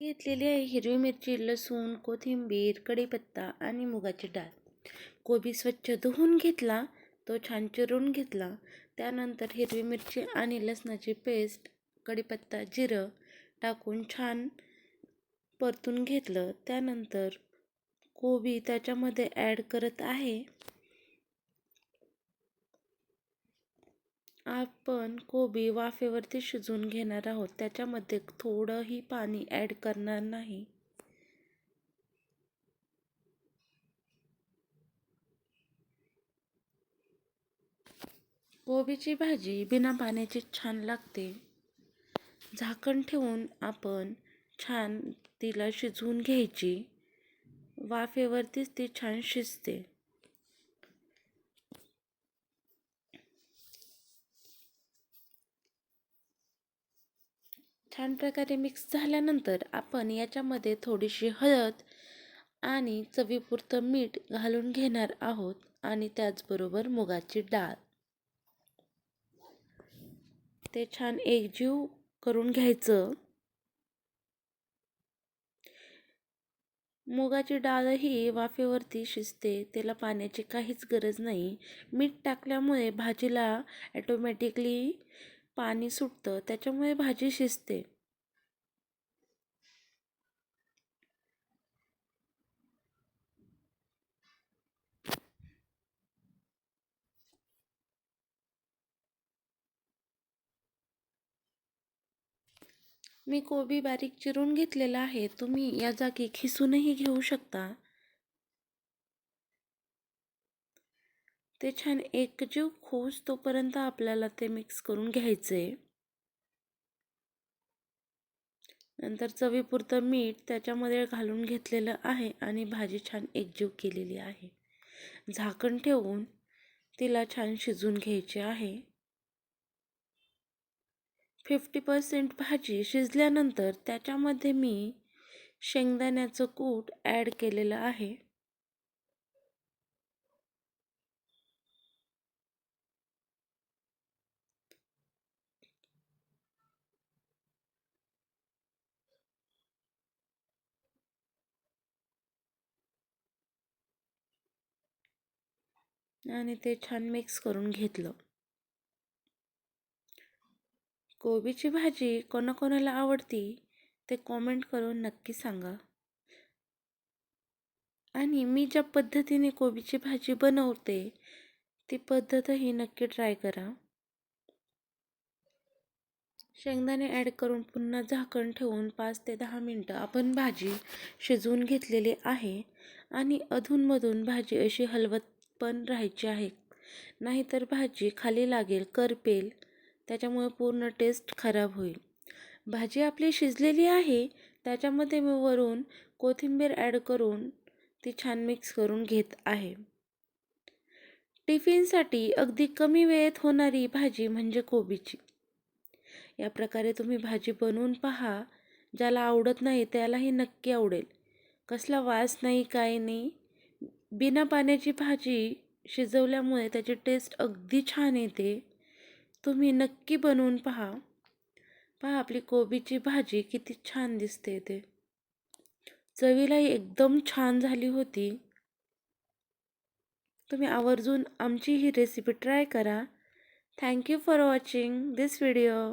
घेतलेली आहे हिरवी मिरची लसूण कोथिंबीर कढीपत्ता आणि मुगाची डाळ. कोबी स्वच्छ धुवून घेतला तो छान चिरून घेतला. त्यानंतर हिरवी मिरची आणि लसणाची पेस्ट कढीपत्ता जिरं टाकून छान परतून घेतलं. त्यानंतर कोबी त्याच्यामध्ये ॲड करत आहे. आपण कोबी वाफेवरती शिजवून घेणार आहोत. त्याच्यामध्ये थोडंही पाणी ॲड करणार नाही. कोबीची भाजी बिना पाण्याची छान लागते. झाकण ठेवून आपण छान तिला शिजवून घ्यायची. वाफेवरतीच ती छान शिजते. छान प्रकारे मिक्स झाल्यानंतर आपण याच्यामध्ये थोडीशी हळद आणि चवीपुरतं मीठ घालून घेणार आहोत आणि त्याचबरोबर मुगाची डाळ. ते छान एकजीव करून घ्यायचं. मुगाची डाळही वाफेवरती शिजते त्याला पाण्याची काहीच गरज नाही. मीठ टाकल्यामुळे भाजीला ॲटोमॅटिकली पाणी सुटतं त्याच्यामुळे भाजी शिजते. मी कोबी बारीक चिरून घेतलेला आहे. तुम्ही या जागी खिसूनही घेऊ शकता. ते छान एकजीव खोस तोपर्यंत आपल्याला ते मिक्स करून घ्यायचं आहे नंतर चवीपुरतं मीठ त्याच्यामध्ये घालून घेतलेलं आहे आणि भाजी छान एकजीव केलेली आहे. झाकण ठेवून तिला छान शिजून घ्यायची आहे. फिफ्टी पर्सेंट भाजी शिजल्यानंतर त्याच्यामध्ये मी शेंगदाण्याचं कूट ॲड केलेलं आहे. आणि ते छान मिक्स करून घेतलं. कोबीची भाजी कोणाकोणाला आवडती ते कॉमेंट करून नक्की सांगा. आणि मी ज्या पद्धतीने कोबीची भाजी बनवते ती पद्धतही नक्की ट्राय करा. शेंगदाणे ॲड करून पुन्हा झाकण ठेवून पाच ते दहा मिनटं आपण भाजी शिजवून घेतलेली आहे. आणि अधूनमधून भाजी अशी हलवत पण राहायची आहे. नाहीतर भाजी खाली लागेल करपेल. त्याच्यामुळे पूर्ण टेस्ट खराब होईल. भाजी आपली शिजलेली आहे त्याच्यामध्ये मी वरून कोथिंबीर ॲड करून ती छान मिक्स करून घेत आहे. टिफिनसाठी अगदी कमी वेळेत होणारी भाजी म्हणजे कोबीची. या प्रकारे तुम्ही भाजी बनवून पहा. ज्याला आवडत नाही त्यालाही नक्की आवडेल. कसला वास नाही काय नाही. बिना पाण्याची भाजी शिजवल्यामुळे त्याची टेस्ट अगदी छान येते. तुम्ही नक्की बनवून पहा. पहा आपली कोबीची भाजी किती छान दिसते ते. चवीलाही एकदम छान झाली होती. तुम्ही आवर्जून आमची ही रेसिपी ट्राय करा. Thank you for watching this video